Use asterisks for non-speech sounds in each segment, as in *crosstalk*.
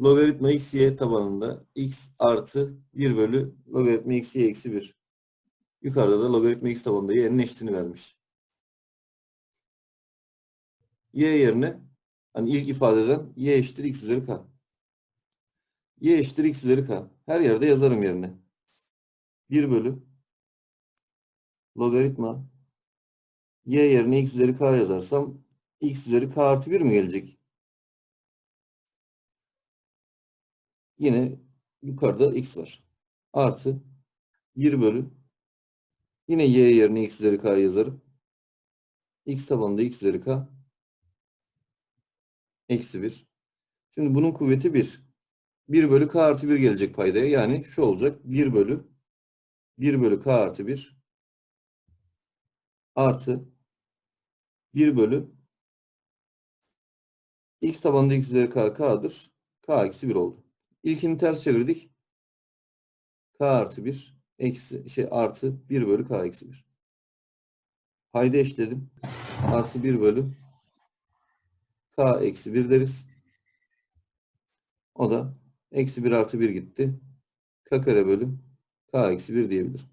logaritma x tabanında x artı 1 bölü logaritma x eksi 1. Yukarıda da logaritma x tabanında y'nin eşitini vermiş. y yerine hani ilk ifadeden y eşittir x üzeri k. y eşittir x üzeri k. Her yerde yazarım yerine. 1 bölü logaritma y yerine x üzeri k yazarsam x üzeri k artı 1 mi gelecek? Yine yukarıda x var. Artı 1 bölü yine y yerine x üzeri k yazarım. x tabanında x üzeri k eksi 1. Şimdi bunun kuvveti 1. 1 bölü k artı 1 gelecek paydaya. Yani şu olacak. 1 bölü 1 bölü k artı 1 artı 1 bölü x tabanında x üzeri k k'dır. k eksi 1 oldu. İlkini ters çevirdik. k artı 1 eksi şey artı 1 bölü k eksi 1. Payda eşledim. Artı 1 bölü k eksi 1 deriz. O da eksi 1 artı 1 gitti. k kare bölü k eksi 1 diyebilirim.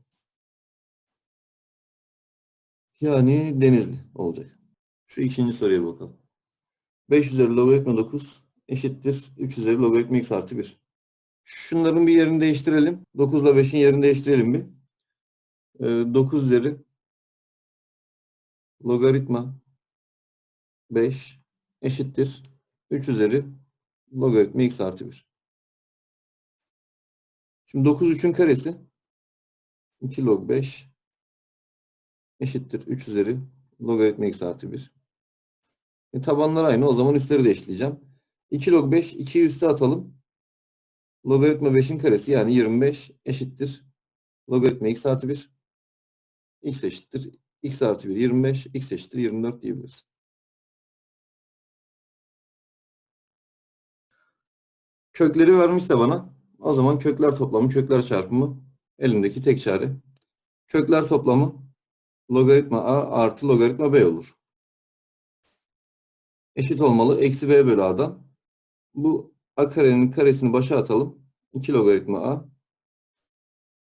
Yani Denizli olacak. Şu ikinci soruya bakalım. 5 üzeri logaritma 9 eşittir 3 üzeri logaritma x artı 1. Şunların bir yerini değiştirelim. 9 ile 5'in yerini değiştirelim bir. Ee, 9 üzeri logaritma 5 eşittir 3 üzeri logaritma x artı 1. Şimdi 9 3'ün karesi 2 log 5 eşittir 3 üzeri logaritma x artı 1. E, tabanlar aynı. O zaman üstleri de eşleyeceğim. 2 log 5 2'yi üste atalım. Logaritma 5'in karesi yani 25 eşittir. Logaritma x artı 1. x eşittir. x artı 1 25. x eşittir 24 diyebiliriz. Kökleri vermişse bana o zaman kökler toplamı, kökler çarpımı elimdeki tek çare. Kökler toplamı logaritma a artı logaritma b olur. Eşit olmalı. Eksi b bölü a'dan. Bu a karenin karesini başa atalım. 2 logaritma a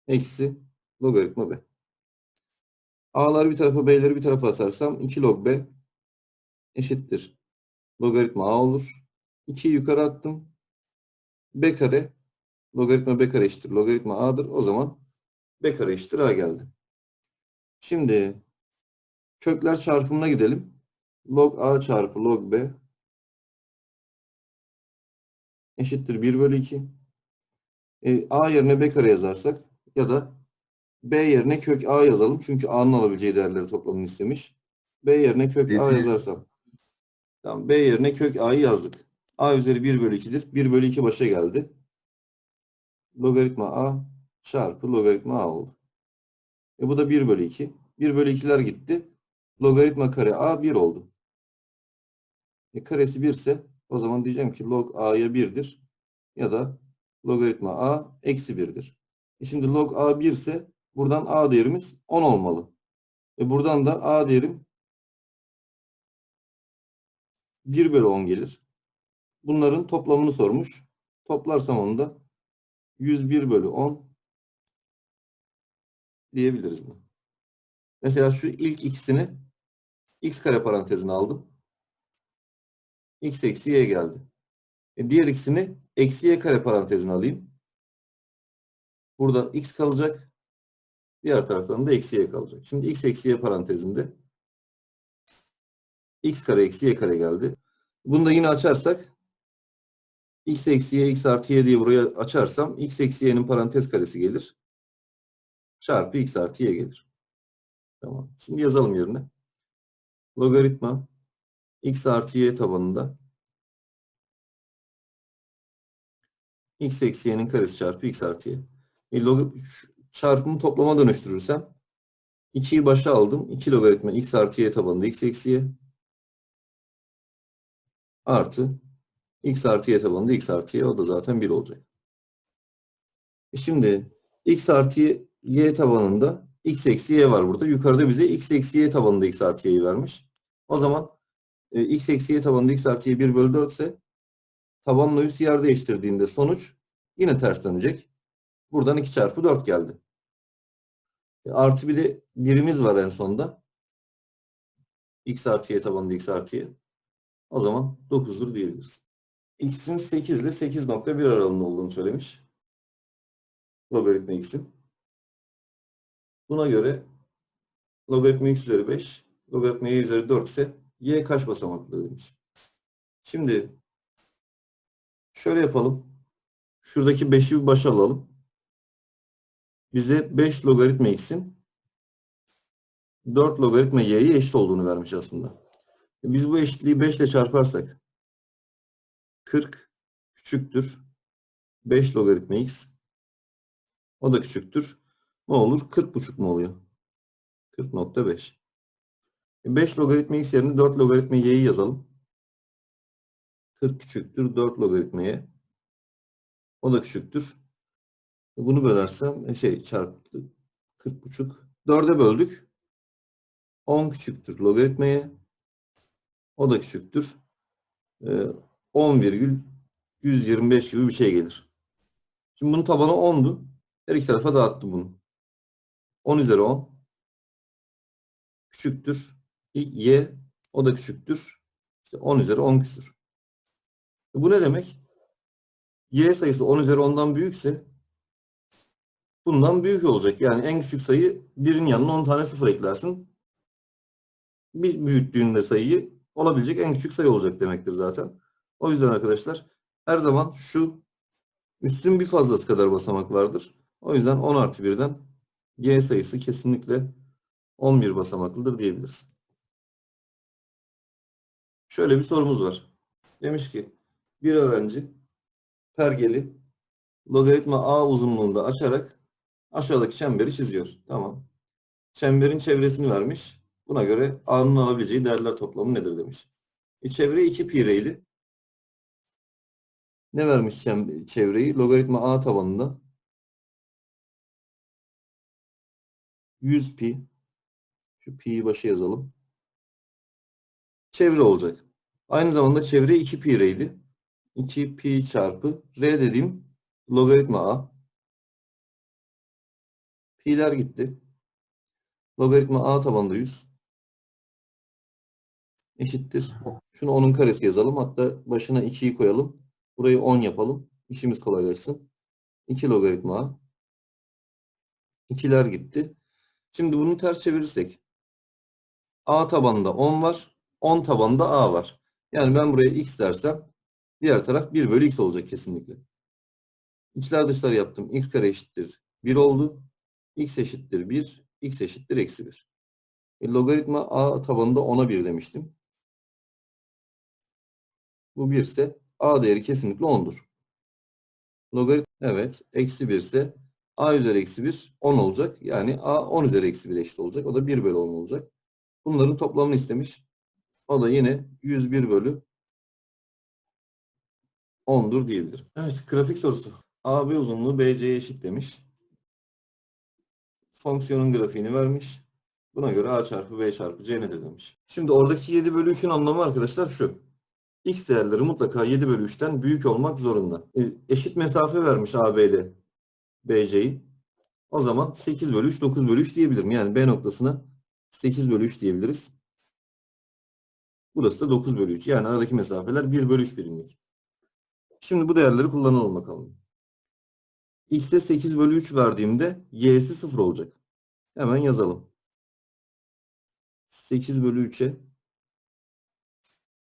eksi logaritma b. a'ları bir tarafa b'leri bir tarafa atarsam 2 log b eşittir. Logaritma a olur. 2'yi yukarı attım. b kare logaritma b kare eşittir. Logaritma a'dır. O zaman b kare eşittir a geldi. Şimdi kökler çarpımına gidelim. Log a çarpı log b eşittir 1 bölü 2. E, a yerine b kare yazarsak ya da b yerine kök a yazalım. Çünkü a'nın alabileceği değerleri toplamını istemiş. b yerine kök a yazarsam. Tamam, b yerine kök a'yı yazdık. a üzeri 1 bölü 2'dir. 1 bölü 2 başa geldi. Logaritma a çarpı logaritma a oldu. E bu da 1 bölü 2. 1 bölü 2'ler gitti. Logaritma kare a 1 oldu. E karesi 1 ise o zaman diyeceğim ki log a'ya 1'dir. Ya da logaritma a eksi 1'dir. E şimdi log a 1 ise buradan a değerimiz 10 olmalı. E buradan da a değerim 1 bölü 10 gelir. Bunların toplamını sormuş. Toplarsam onu da 101 bölü 10 diyebiliriz bunu. Mesela şu ilk ikisini x kare parantezine aldım. X eksi y geldi. E diğer ikisini eksi y kare parantezine alayım. Burada x kalacak. Diğer taraftan da eksi y kalacak. Şimdi x eksi y parantezinde x kare eksi y kare geldi. Bunu da yine açarsak x eksi y x artı y diye buraya açarsam x eksi y'nin parantez karesi gelir. Çarpı x artı y gelir. Tamam. Şimdi yazalım yerine. Logaritma x artı y tabanında x eksi y'nin karesi çarpı x artı y. E, log çarpımı toplama dönüştürürsem 2'yi başa aldım. 2 logaritma x artı y tabanında x eksi y artı x artı y tabanında x artı y o da zaten 1 olacak. E şimdi x artı y tabanında x eksi y var burada. Yukarıda bize x eksi y tabanında x artı y'yi vermiş. O zaman e, x eksi y tabanında x artı y 1 bölü 4 ise tabanla üst yer değiştirdiğinde sonuç yine ters dönecek. Buradan 2 çarpı 4 geldi. E, artı bir de birimiz var en sonda. x artı y tabanında x artı y. O zaman 9'dur diyebiliriz. x'in 8 ile 8.1 aralığında olduğunu söylemiş. Logaritma x'in. Buna göre logaritma x üzeri 5, logaritma y üzeri 4 ise y kaç basamaklı demiş. Şimdi şöyle yapalım. Şuradaki 5'i bir başa alalım. Bize 5 logaritma x'in 4 logaritma y'ye eşit olduğunu vermiş aslında. Biz bu eşitliği 5 ile çarparsak 40 küçüktür 5 logaritma x o da küçüktür. Ne olur? 40 buçuk mu oluyor? 40.5. 5 logaritma x yerine 4 logaritma y'yi yazalım. 40 küçüktür 4 logaritma y. O da küçüktür. Bunu bölersem e, şey çarptı 40 buçuk. 4'e böldük. 10 küçüktür logaritma y. O da küçüktür. Ee, 10 virgül 125 gibi bir şey gelir. Şimdi bunun tabanı 10'du. Her iki tarafa dağıttım bunu. 10 üzeri 10 küçüktür. Y o da küçüktür. İşte 10 üzeri 10 küsür. Bu ne demek? Y sayısı 10 üzeri 10'dan büyükse bundan büyük olacak. Yani en küçük sayı birin yanına 10 tane sıfır eklersin. Bir büyüttüğünde sayıyı olabilecek en küçük sayı olacak demektir zaten. O yüzden arkadaşlar her zaman şu üstün bir fazlası kadar basamak vardır. O yüzden 10 artı 1'den y sayısı kesinlikle 11 basamaklıdır diyebiliriz. Şöyle bir sorumuz var. Demiş ki bir öğrenci pergeli logaritma a uzunluğunda açarak aşağıdaki çemberi çiziyor. Tamam. Çemberin çevresini vermiş. Buna göre a'nın alabileceği değerler toplamı nedir demiş. E, çevre 2 pi reyli. Ne vermiş çevreyi? Logaritma a tabanında 100 pi şu pi'yi başa yazalım. Çevre olacak. Aynı zamanda çevre 2 pi r'ydi. 2 pi çarpı r dediğim logaritma a. Pi'ler gitti. Logaritma a tabanında 100 eşittir. Şunu 10'un karesi yazalım. Hatta başına 2'yi koyalım. Burayı 10 yapalım. İşimiz kolaylaşsın. 2 logaritma a. 2'ler gitti. Şimdi bunu ters çevirirsek A tabanında 10 var. 10 tabanında A var. Yani ben buraya x dersem diğer taraf 1 bölü x olacak kesinlikle. İçler dışlar yaptım. x kare eşittir 1 oldu. x eşittir 1. x eşittir eksi 1. E, logaritma A tabanında 10'a 1 demiştim. Bu 1 ise A değeri kesinlikle 10'dur. Logaritma evet eksi 1 ise A üzeri eksi 1 10 olacak. Yani A 10 üzeri eksi 1 eşit olacak. O da 1 bölü 10 olacak. Bunların toplamını istemiş. O da yine 101 bölü 10'dur diyebilirim. Evet grafik sorusu. AB uzunluğu BC'ye eşit demiş. Fonksiyonun grafiğini vermiş. Buna göre A çarpı B çarpı C nedir demiş. Şimdi oradaki 7 bölü 3'ün anlamı arkadaşlar şu. X değerleri mutlaka 7 bölü 3'ten büyük olmak zorunda. E, eşit mesafe vermiş AB ile BC'yi. O zaman 8 bölü 3, 9 bölü 3 diyebilirim. Yani B noktasına 8 bölü 3 diyebiliriz. Burası da 9 bölü 3. Yani aradaki mesafeler 1 bölü 3 birimlik. Şimdi bu değerleri kullanalım bakalım. X'e 8 bölü 3 verdiğimde Y'si 0 olacak. Hemen yazalım. 8 bölü 3'e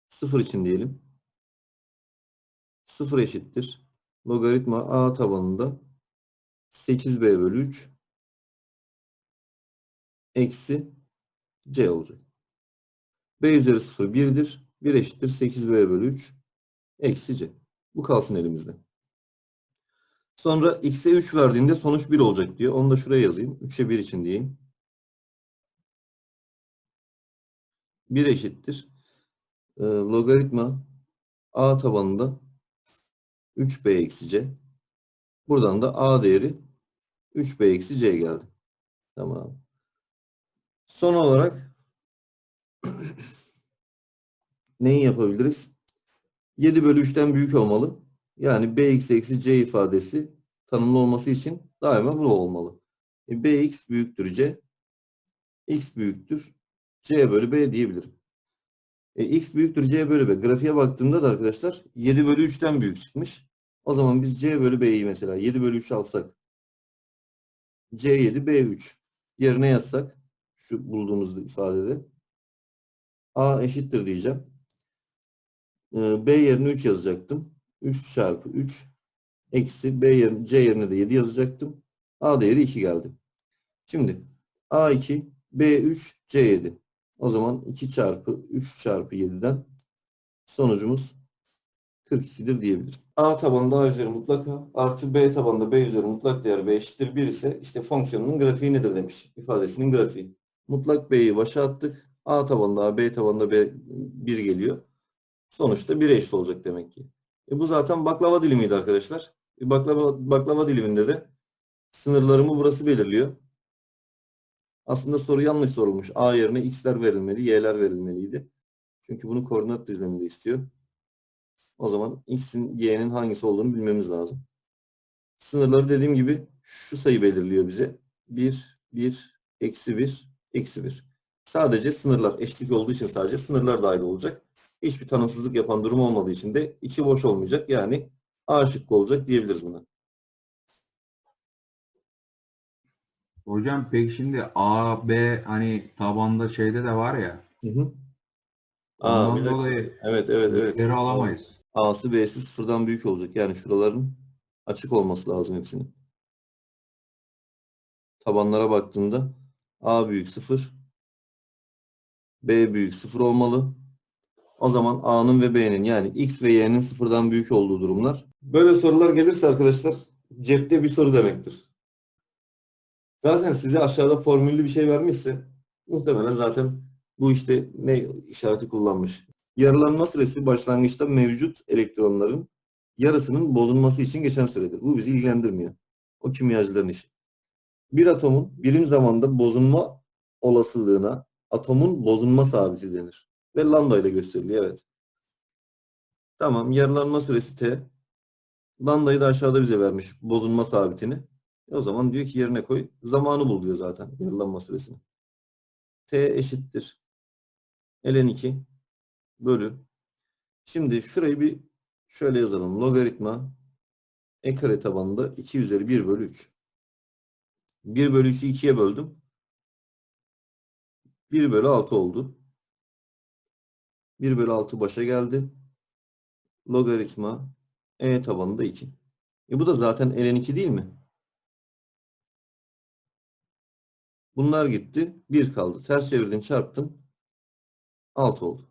0 için diyelim. 0 eşittir. Logaritma A tabanında 8b bölü 3 eksi c olacak. B üzeri 0 1'dir. 1 eşittir 8b bölü 3 eksi c. Bu kalsın elimizde. Sonra x'e 3 verdiğinde sonuç 1 olacak diyor. Onu da şuraya yazayım. 3'e 1 için diyeyim. 1 eşittir. E, logaritma a tabanında 3b eksi c. Buradan da a değeri 3b eksi c geldi. Tamam. Son olarak *coughs* neyi yapabiliriz? 7 bölü 3'ten büyük olmalı. Yani bx eksi c ifadesi tanımlı olması için daima bu olmalı. E, bx büyüktür c. x büyüktür c bölü b diyebilirim. E, x büyüktür c bölü b. Grafiğe baktığımda da arkadaşlar 7 bölü 3'ten büyük çıkmış. O zaman biz c bölü b'yi mesela 7 bölü 3 alsak c7 b3 yerine yazsak şu bulduğumuz ifadede a eşittir diyeceğim. E, b yerine 3 yazacaktım. 3 çarpı 3 eksi b yerine, c yerine de 7 yazacaktım. a değeri 2 geldi. Şimdi a2 b3 c7 o zaman 2 çarpı 3 çarpı 7'den sonucumuz 42'dir diyebilirim. A tabanında A üzeri mutlak A artı B tabanında B üzeri mutlak değer B eşittir 1 ise işte fonksiyonun grafiği nedir demiş. ifadesinin grafiği. Mutlak B'yi başa attık. A tabanında A, B tabanında B 1 geliyor. Sonuçta 1'e eşit olacak demek ki. E bu zaten baklava dilimiydi arkadaşlar. E baklava, baklava diliminde de sınırlarımı burası belirliyor. Aslında soru yanlış sorulmuş. A yerine x'ler verilmeli, y'ler verilmeliydi. Çünkü bunu koordinat düzleminde istiyor. O zaman x'in y'nin hangisi olduğunu bilmemiz lazım. Sınırları dediğim gibi şu sayı belirliyor bize. 1, 1, eksi 1, eksi 1. Sadece sınırlar eşlik olduğu için sadece sınırlar dahil olacak. Hiçbir tanımsızlık yapan durum olmadığı için de içi boş olmayacak. Yani A şıkkı olacak diyebiliriz buna. Hocam peki şimdi A, B hani tabanda şeyde de var ya. Hı hı. Aa, Ondan bir dakika. dolayı Evet, evet, evet. geri alamayız. A'sı B'si sıfırdan büyük olacak. Yani şuraların açık olması lazım hepsinin. Tabanlara baktığımda A büyük 0, B büyük 0 olmalı. O zaman A'nın ve B'nin yani X ve Y'nin sıfırdan büyük olduğu durumlar. Böyle sorular gelirse arkadaşlar cepte bir soru demektir. Zaten size aşağıda formüllü bir şey vermişse muhtemelen zaten bu işte ne işareti kullanmış. Yarılanma süresi başlangıçta mevcut elektronların yarısının bozulması için geçen süredir. Bu bizi ilgilendirmiyor. O kimyacıların işi. Bir atomun birim zamanda bozulma olasılığına atomun bozulma sabiti denir. Ve lambda ile gösteriliyor evet. Tamam yarılanma süresi t. Lambdayı da aşağıda bize vermiş bozulma sabitini. E o zaman diyor ki yerine koy. Zamanı bul diyor zaten yarılanma süresini. t eşittir. ln 2 bölü. Şimdi şurayı bir şöyle yazalım. Logaritma e kare tabanında 2 üzeri 1 bölü 3. 1 bölü 3'ü 2'ye böldüm. 1 bölü 6 oldu. 1 bölü 6 başa geldi. Logaritma e tabanında 2. E bu da zaten ln 2 değil mi? Bunlar gitti. 1 kaldı. Ters çevirdin çarptın. 6 oldu.